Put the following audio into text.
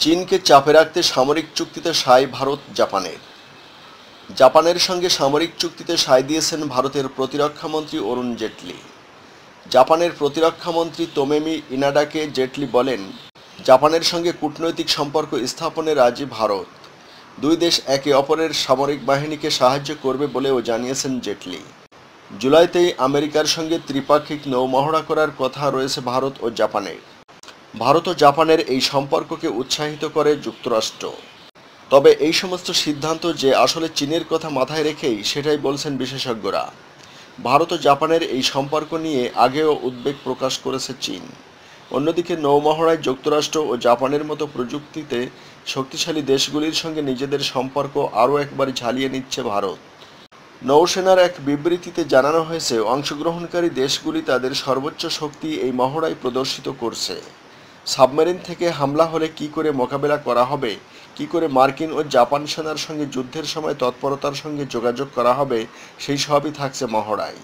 চীনকে চাপে রাখতে সামরিক চুক্তিতে সায় ভারত জাপানের। জাপানের সঙ্গে সামরিক চুক্তিতে সায় দিয়েছেন ভারতের প্রতিরক্ষামন্ত্রী অরুণ জেটলি। জাপানের প্রতিরক্ষামন্ত্রী তোমেমি ইনাডাকে জেটলি বলেন, জাপানের সঙ্গে কূটনৈতিক সম্পর্ক স্থাপনে রাজি ভারত। দুই দেশ একে অপরের সামরিক বাহিনীকে সাহায্য করবে বলেও জানিয়েছেন জেটলি। জুলাইতেই আমেরিকার সঙ্গে ত্রিপাক্ষিক নৌমহড়া করার কথা রয়েছে ভারত ও জাপানের। ভারত ও জাপানের এই সম্পর্ককে উৎসাহিত করে যুক্তরাষ্ট্র। তবে এই সমস্ত সিদ্ধান্ত যে আসলে চীনের কথা মাথায় রেখেই সেটাই বলছেন বিশেষজ্ঞরা। ভারত ও জাপানের এই সম্পর্ক নিয়ে আগেও উদ্বেগ প্রকাশ করেছে চীন। অন্যদিকে নৌমহড়ায় যুক্তরাষ্ট্র ও জাপানের মতো প্রযুক্তিতে শক্তিশালী দেশগুলির সঙ্গে নিজেদের সম্পর্ক আরও একবার ঝালিয়ে নিচ্ছে ভারত। নৌসেনার এক বিবৃতিতে জানানো হয়েছে, অংশগ্রহণকারী দেশগুলি তাদের সর্বোচ্চ শক্তি এই মহড়ায় প্রদর্শিত করছে। সাবমেরিন থেকে হামলা হলে কি করে মোকাবেলা করা হবে? কি করে মার্কিন ও জাপান সেনার সঙ্গে যুদ্ধের সময় তৎপরতার সঙ্গে যোগাযোগ করা হবে? সেই সবই থাকছে মহড়ায়।